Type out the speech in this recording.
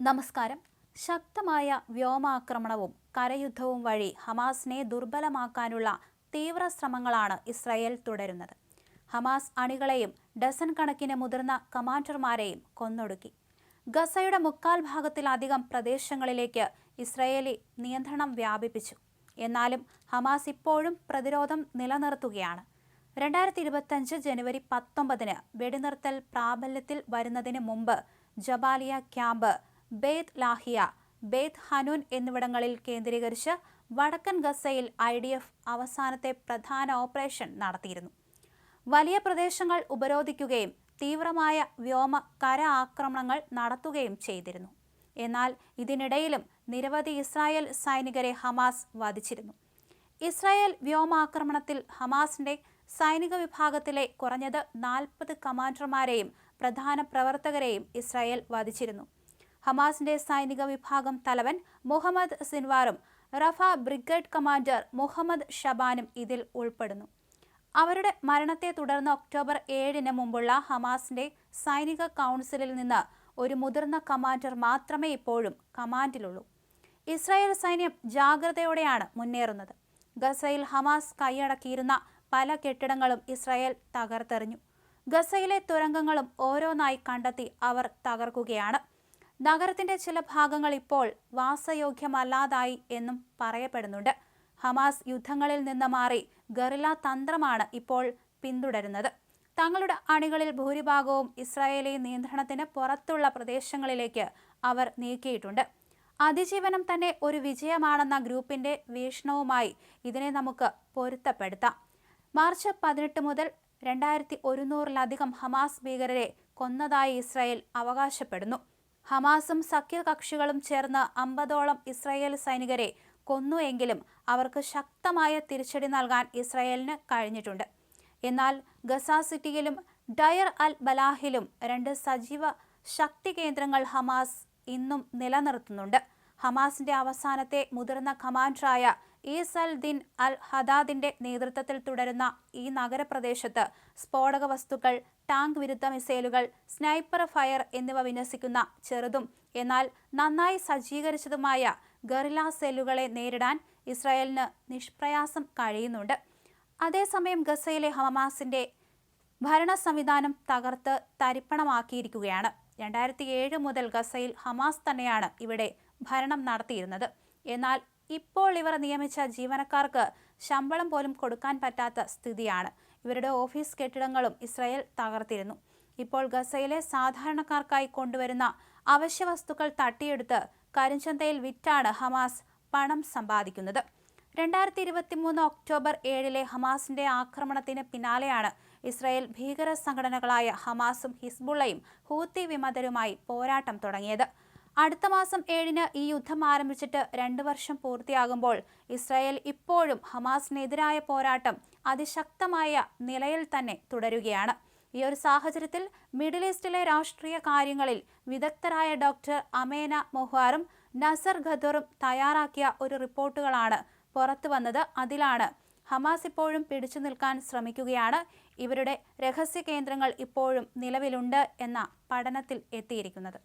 നമസ്കാരം. ശക്തമായ വ്യോമാക്രമണവും കരയുദ്ധവും വഴി ഹമാസിനെ ദുർബലമാക്കാനുള്ള തീവ്ര ശ്രമങ്ങളാണ് ഇസ്രായേൽ തുടരുന്നത്. ഹമാസ് അണികളെയും ഡസൻ കണക്കിന് മുതിർന്ന കമാൻഡർമാരെയും കൊന്നൊടുക്കി. ഗസയുടെ മുക്കാൽ ഭാഗത്തിലധികം പ്രദേശങ്ങളിലേക്ക് ഇസ്രയേലി നിയന്ത്രണം വ്യാപിപ്പിച്ചു. എന്നാലും ഹമാസ് ഇപ്പോഴും പ്രതിരോധം നിലനിർത്തുകയാണ്. രണ്ടായിരത്തി ഇരുപത്തഞ്ച് ജനുവരി പത്തൊമ്പതിന് വെടിനിർത്തൽ പ്രാബല്യത്തിൽ വരുന്നതിന് മുമ്പ് Jabalia camp Beit Lahia Beit Hanoun എന്നിവിടങ്ങളിൽ കേന്ദ്രീകരിച്ച് വടക്കൻ ഗസയിൽ ഐ ഡി എഫ് അവസാനത്തെ പ്രധാന ഓപ്പറേഷൻ നടത്തിയിരുന്നു. വലിയ പ്രദേശങ്ങൾ ഉപരോധിക്കുകയും തീവ്രമായ വ്യോമ കര ആക്രമണങ്ങൾ നടത്തുകയും ചെയ്തിരുന്നു. എന്നാൽ ഇതിനിടയിലും നിരവധി ഇസ്രായേൽ സൈനികരെ ഹമാസ് വധിച്ചിരുന്നു. ഇസ്രായേൽ വ്യോമാക്രമണത്തിൽ ഹമാസിന്റെ സൈനിക വിഭാഗത്തിലെ കുറഞ്ഞത് നാൽപ്പത് കമാൻഡർമാരെയും പ്രധാന പ്രവർത്തകരെയും ഇസ്രായേൽ വധിച്ചിരുന്നു. ഹമാസിന്റെ സൈനിക വിഭാഗം തലവൻ മുഹമ്മദ് സിൻവാറും റഫ ബ്രിഗേഡ് കമാൻഡർ മുഹമ്മദ് ഷബാനും ഇതിൽ ഉൾപ്പെടുന്നു. അവരുടെ മരണത്തെ തുടർന്ന് ഒക്ടോബർ ഏഴിന് മുമ്പുള്ള ഹമാസിന്റെ സൈനിക കൗൺസിലിൽ നിന്ന് ഒരു മുതിർന്ന കമാൻഡർ മാത്രമേ ഇപ്പോഴും കമാൻഡിലുള്ളൂ. ഇസ്രായേൽ സൈന്യം ജാഗ്രതയോടെയാണ് മുന്നേറുന്നത്. ഗസയിൽ ഹമാസ് കൈയടക്കിയിരുന്ന പല കെട്ടിടങ്ങളും ഇസ്രായേൽ തകർത്തെറിഞ്ഞു. ഗസയിലെ തുരങ്കങ്ങളും ഓരോന്നായി കണ്ടെത്തി അവർ തകർക്കുകയാണ്. നഗരത്തിന്റെ ചില ഭാഗങ്ങൾ ഇപ്പോൾ വാസയോഗ്യമല്ലാതായി എന്നും പറയപ്പെടുന്നുണ്ട്. ഹമാസ് യുദ്ധങ്ങളിൽ നിന്ന് മാറി ഗറില തന്ത്രമാണ് ഇപ്പോൾ പിന്തുടരുന്നത്. തങ്ങളുടെ അണികളിൽ ഭൂരിഭാഗവും ഇസ്രായേലി നിയന്ത്രണത്തിന് പുറത്തുള്ള പ്രദേശങ്ങളിലേക്ക് അവർ നീക്കിയിട്ടുണ്ട്. അതിജീവനം തന്നെ ഒരു വിജയമാണെന്ന ഗ്രൂപ്പിന്റെ വീക്ഷണവുമായി ഇതിനെ നമുക്ക് പൊരുത്തപ്പെടുത്താം. മാർച്ച് പതിനെട്ട് മുതൽ രണ്ടായിരത്തി ഒരുന്നൂറിലധികം ഹമാസ് ഭീകരരെ കൊന്നതായി ഇസ്രായേൽ അവകാശപ്പെടുന്നു. ഹമാസും സഖ്യകക്ഷികളും ചേർന്ന് അമ്പതോളം ഇസ്രായേൽ സൈനികരെ കൊന്നു എങ്കിലും അവർക്ക് ശക്തമായ തിരിച്ചടി നൽകാൻ ഇസ്രായേലിന് കഴിഞ്ഞിട്ടുണ്ട്. എന്നാൽ ഗസ സിറ്റിയിലും ഡയർ അൽ ബലാഹിലും രണ്ട് സജീവ ശക്തി കേന്ദ്രങ്ങൾ ഹമാസ് ഇന്നും നിലനിർത്തുന്നുണ്ട്. ഹമാസിന്റെ അവസാനത്തെ മുതിർന്ന കമാൻഡറായ ഈസൽ ദിൻ അൽ ഹദാദിന്റെ നേതൃത്വത്തിൽ തുടരുന്ന ഈ നഗരപ്രദേശത്ത് സ്ഫോടക വസ്തുക്കൾ ടാങ്ക് വിരുദ്ധ മിസൈലുകൾ സ്നൈപ്പർ ഫയർ എന്നിവ വിന്യസിക്കുന്ന ചെറുതും എന്നാൽ നന്നായി സജ്ജീകരിച്ചതുമായ ഗറില സെല്ലുകളെ നേരിടാൻ ഇസ്രായേലിന് നിഷ്പ്രയാസം കഴിയുന്നുണ്ട്. അതേസമയം ഗസയിലെ ഹമാസിന്റെ ഭരണ സംവിധാനം തകർത്ത് തരിപ്പണമാക്കിയിരിക്കുകയാണ്. രണ്ടായിരത്തി ഏഴ് മുതൽ ഗസയിൽ ഹമാസ് തന്നെയാണ് ഇവിടെ ഭരണം നടത്തിയിരുന്നത്. എന്നാൽ ഇപ്പോൾ ഇവർ നിയമിച്ച ജീവനക്കാർക്ക് ശമ്പളം പോലും കൊടുക്കാൻ പറ്റാത്ത സ്ഥിതിയാണ്. ഇവരുടെ ഓഫീസ് കെട്ടിടങ്ങളും ഇസ്രായേൽ തകർത്തിരുന്നു. ഇപ്പോൾ ഗസയിലെ സാധാരണക്കാർക്കായി കൊണ്ടുവരുന്ന അവശ്യ വസ്തുക്കൾ തട്ടിയെടുത്ത് കരിഞ്ചന്തയിൽ വിറ്റാണ് ഹമാസ് പണം സമ്പാദിക്കുന്നത്. രണ്ടായിരത്തി ഇരുപത്തി മൂന്ന് ഒക്ടോബർ ഏഴിലെ ഹമാസിന്റെ ആക്രമണത്തിന് പിന്നാലെയാണ് ഇസ്രായേൽ ഭീകര സംഘടനകളായ ഹമാസും ഹിസ്ബുള്ളയും ഹൂത്തി വിമതരുമായി പോരാട്ടം തുടങ്ങിയത്. അടുത്ത മാസം ഏഴിന് ഈ യുദ്ധം ആരംഭിച്ചിട്ട് രണ്ട് വർഷം പൂർത്തിയാകുമ്പോൾ ഇസ്രായേൽ ഇപ്പോഴും ഹമാസിനെതിരായ പോരാട്ടം അതിശക്തമായ നിലയിൽ തന്നെ തുടരുകയാണ്. ഈ ഒരു സാഹചര്യത്തിൽ മിഡിൽ ഈസ്റ്റിലെ രാഷ്ട്രീയ കാര്യങ്ങളിൽ വിദഗ്ധരായ ഡോക്ടർ അമേന മൊഹാറും നസർ ഖദറും തയ്യാറാക്കിയ ഒരു റിപ്പോർട്ടുകളാണ് പുറത്തു വന്നത്. അതിലാണ് ഹമാസ് ഇപ്പോഴും പിടിച്ചു നിൽക്കാൻ ശ്രമിക്കുകയാണ്. ഇവരുടെ രഹസ്യ കേന്ദ്രങ്ങൾ ഇപ്പോഴും നിലവിലുണ്ട് എന്ന പഠനത്തിൽ എത്തിയിരിക്കുന്നത്.